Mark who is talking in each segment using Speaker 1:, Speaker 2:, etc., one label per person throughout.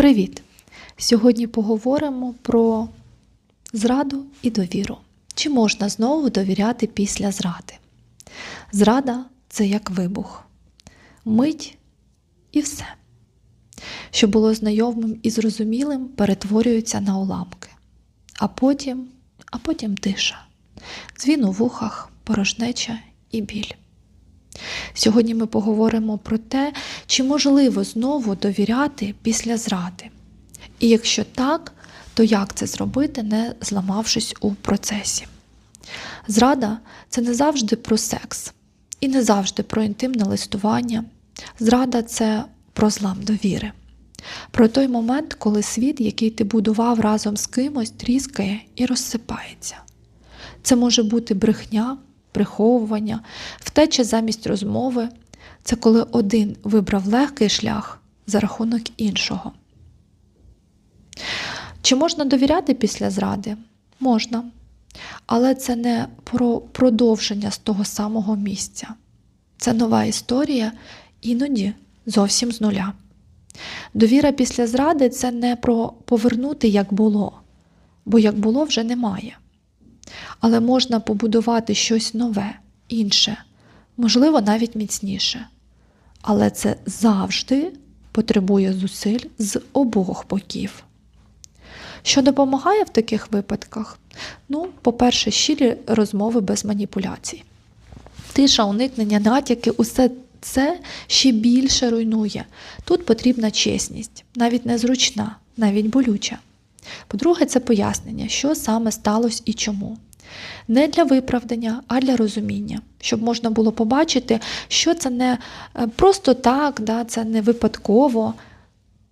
Speaker 1: Привіт! Сьогодні поговоримо про зраду і довіру. Чи можна знову довіряти після зради? Зрада це як вибух, мить і все. Що було знайомим і зрозумілим, перетворюється на уламки. А потім, а потім тиша, дзвін у вухах, порожнеча і біль. Сьогодні ми поговоримо про те, чи можливо знову довіряти після зради. І якщо так, то як це зробити, не зламавшись у процесі? Зрада це не завжди про секс і не завжди про інтимне листування. Зрада це про злам довіри. Про той момент, коли світ, який ти будував разом з кимось, тріскає і розсипається. Це може бути брехня, приховування, втеча замість розмови. Це коли один вибрав легкий шлях за рахунок іншого. Чи можна довіряти після зради? Можна. Але це не про продовження з того самого місця. Це нова історія, іноді зовсім з нуля. Довіра після зради це не про повернути, як було, бо як було вже немає. Але можна побудувати щось нове, інше, можливо, навіть міцніше. Але це завжди потребує зусиль з обох боків. Що допомагає в таких випадках? Ну, по-перше, щирі розмови без маніпуляцій. Тиша, уникнення, натяки, усе це ще більше руйнує. Тут потрібна чесність, навіть незручна, навіть болюча. По-друге, це пояснення, що саме сталося і чому. Не для виправдання, а для розуміння, щоб можна було побачити, що це не е, просто так, да, це не випадково,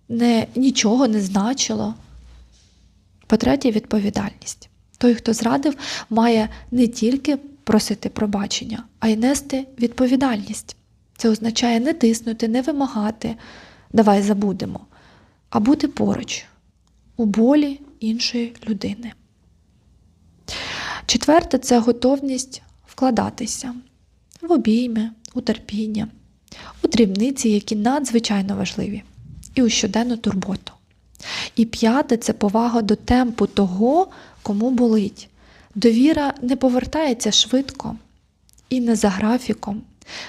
Speaker 1: не, нічого не значило. По-третє, відповідальність. Той, хто зрадив, має не тільки просити пробачення, а й нести відповідальність. Це означає не тиснути, не вимагати, давай забудемо, а бути поруч у болі іншої людини. Четверте це готовність вкладатися в обійми, у терпіння, у дрібниці, які надзвичайно важливі, і у щоденну турботу. І п'яте це повага до темпу того, кому болить. Довіра не повертається швидко і не за графіком.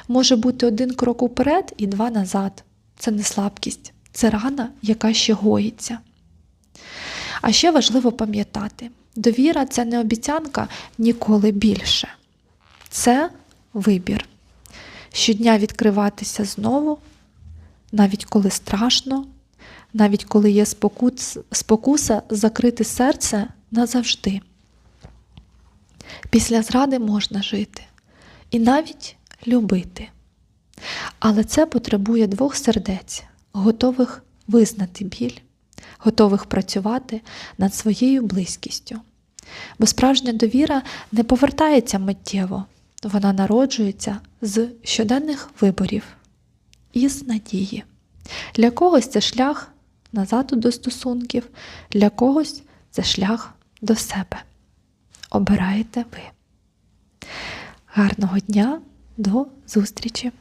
Speaker 1: Може бути один крок уперед і два назад. Це не слабкість, це рана, яка ще гоїться. А ще важливо пам'ятати: довіра це не обіцянка ніколи більше. Це вибір. Щодня відкриватися знову, навіть коли страшно, навіть коли є спокуса закрити серце назавжди. Після зради можна жити і навіть любити. Але це потребує двох сердець, готових визнати біль, готових працювати над своєю близькістю. Бо справжня довіра не повертається миттєво, вона народжується з щоденних виборів і з надії. Для когось це шлях назад до стосунків, для когось це шлях до себе. Обираєте ви. Гарного дня, до зустрічі!